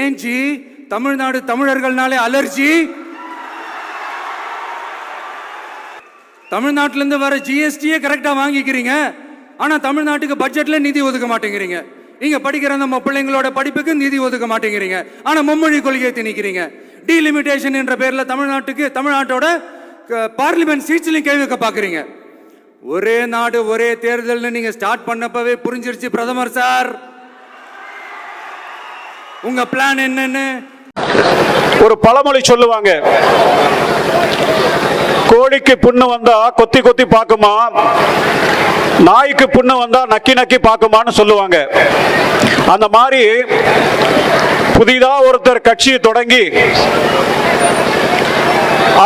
ஏன் G Tamil Nadu தமிழர்கள்னாலே allergy. தமிழ்நாட்டிலேருந்து வர ஜிஎஸ்டியே கரெக்டாக வாங்கிக்கிறீங்க. ஆனால் தமிழ்நாட்டுக்கு பட்ஜெட்டில் நிதி ஒதுக்க மாட்டேங்கிறீங்க. நீங்கள் படிக்கிற நம்ம பிள்ளைங்களோட படிப்புக்கு நிதி ஒதுக்க மாட்டேங்கிறீங்க. ஆனால் மும்மொழி கொள்கையை திணிக்கிறீங்க. டீலிமிட்டேஷன் என்ற பேரில் தமிழ்நாட்டுக்கு தமிழ்நாட்டோட பார்லிமெண்ட் சீட்ஸ்லையும் கேள்வி வைக்க ஒரே நாடு ஒரே தேர்தல்னு நீங்கள் ஸ்டார்ட் பண்ணப்பவே புரிஞ்சிருச்சு பிரதமர் சார். உங்க பிளான் என்னன்னு? ஒரு பழமொழி சொல்லுவாங்க. கோழிக்கு புண்ணு வந்தா கொத்தி கொத்தி பார்க்குமா? நாய்க்கு புண்ணு வந்தா நக்கி நக்கி பார்க்குமான்னு சொல்லுவாங்க. அந்த மாதிரி புதிதா ஒருத்தர் கட்சியை தொடங்கி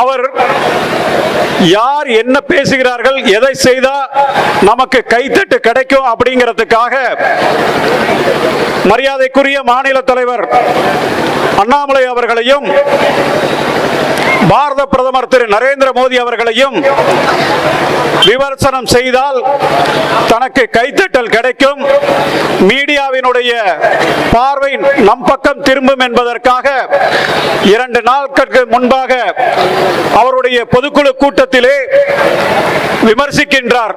அவர் யார் என்ன பேசுகிறார்கள் எதை செய்தா நமக்கு கைத்தட்டு கிடைக்கும் அப்படிங்கிறதுக்காக மரியாதைக்குரிய மாநில தலைவர் அண்ணாமலை அவர்களையும் பாரத பிரதமர் திரு நரேந்திர மோடி அவர்களையும் விமர்சனம் செய்தால் தனக்கு கைத்தட்டல் கிடைக்கும். மீடியாவினுடைய பார்வை நம் பக்கம் திரும்பும் என்பதற்காக இரண்டு நாட்களுக்கு முன்பாக அவருடைய பொதுக்குழு கூட்டத்திலே விமர்சிக்கின்றார்.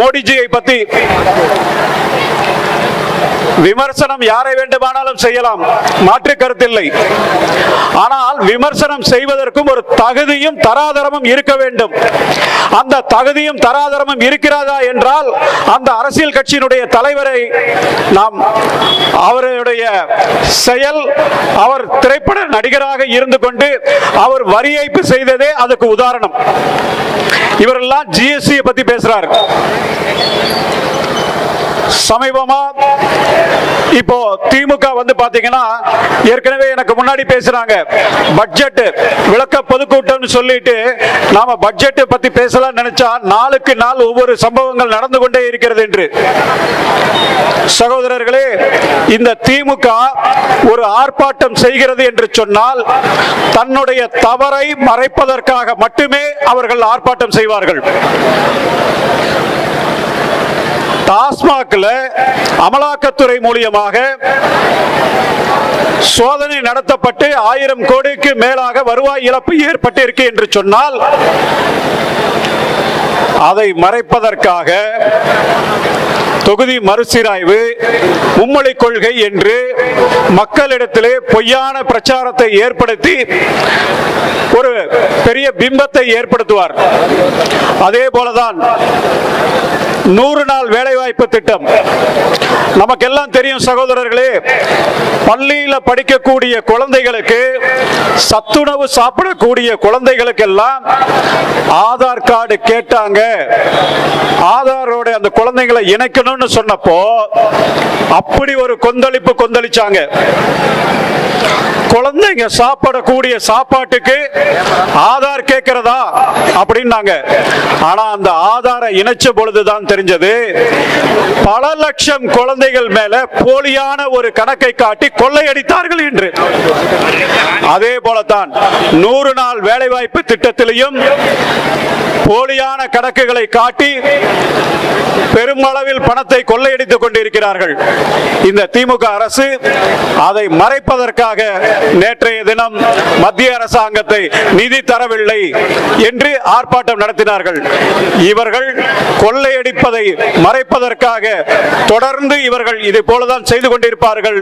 மோடிஜியை பத்தி விமர்சனம் யாரை வேண்டுமானாலும் செய்யலாம். மாற்று கருத்தில்லை. ஆனால் விமர்சனம் செய்வதற்கும் ஒரு தகுதியும் தராதரமும் இருக்க வேண்டும். அந்த தகுதியும் தராதரமும் இருக்கிறதா என்றால் அந்த அரசியல் கட்சியினுடைய தலைவரை நாம் அவருடைய செயல் அவர் திரைப்பட நடிகராக இருந்து கொண்டு அவர் வரி ஏய்ப்பு செய்ததே அதுக்கு உதாரணம். இவரெல்லாம் ஜிஎஸ்டியை பத்தி பேசுறாரு. சமீபமா இப்போ திமுக வந்து பாத்தீங்கன்னா ஏற்கனவே எனக்கு முன்னாடி பேசுறாங்க. பட்ஜெட் விளக்க பொதுக்கூட்டம்னு சொல்லிட்டு நாம பட்ஜெட் பத்தி பேசலாம் நினைச்சா நாளுக்கு நாள் ஒவ்வொரு சம்பவங்கள் நடந்து கொண்டே இருக்கிறது என்று. சகோதரர்களே இந்த திமுக ஒரு ஆர்ப்பாட்டம் செய்கிறது என்று சொன்னால் தன்னுடைய தவறை மறைப்பதற்காக மட்டுமே அவர்கள் ஆர்ப்பாட்டம் செய்வார்கள். டாஸ்மாக்ல அமலாக்கத்துறை மூலியமாக சோதனை நடத்தப்பட்டு ஆயிரம் கோடிக்கு மேலாக வருவாய் இழப்பு ஏற்பட்டிருக்கு என்று சொன்னால் அதை மறைப்பதற்காக தொகுதி மறுசீராய்வு மும்மொழி கொள்கை என்று மக்களிடத்திலே பொய்யான பிரச்சாரத்தை ஏற்படுத்தி ஒரு பெரிய பிம்பத்தை ஏற்படுத்துவார். அதே போலதான் நூறு நாள் வேலைவாய்ப்பு திட்டம். நமக்கெல்லாம் தெரியும் சகோதரர்களே பள்ளியில படிக்கக்கூடிய குழந்தைகளுக்கு சத்துணவு சாப்பிடக்கூடிய குழந்தைகளுக்கு எல்லாம் ஆதார் கார்டு கேட்டாங்க. ஆதாரோட அந்த குழந்தைகளை இணைக்கணும்னு சொன்னப்போ அப்படி ஒரு கொந்தளிப்பு கொந்தளிச்சாங்க. குழந்தைங்க சாப்பிடக்கூடிய சாப்பாட்டுக்கு ஆதார் கேட்கிறதா? அப்படின்னாங்க. ஆனா அந்த ஆதாரை இணைச்ச பொழுதுதான் தெரிஞ்சது பல லட்சம் குழந்தைகள் மேல போலியான ஒரு கணக்கை காட்டி கொள்ளையடித்தார்கள் என்று. அதே போலத்தான் நூறு நாள் வேலைவாய்ப்பு திட்டத்திலையும் போலியான கணக்குகளை காட்டி பெருமளவில் பணத்தை கொள்ளையடித்துக் கொண்டிருக்கிறார்கள். இந்த திமுக அரசு அதை மறைப்பதற்காக நேற்றைய தினம் மத்திய அரசாங்கத்தை நிதி தரவில்லை என்று ஆர்ப்பாட்டம் நடத்தினார்கள். இவர்கள் கொள்ளையடிப்பதை மறைப்பதற்காக தொடர்ந்து இவர்கள் இதை போலதான் செய்து கொண்டிருப்பார்கள்.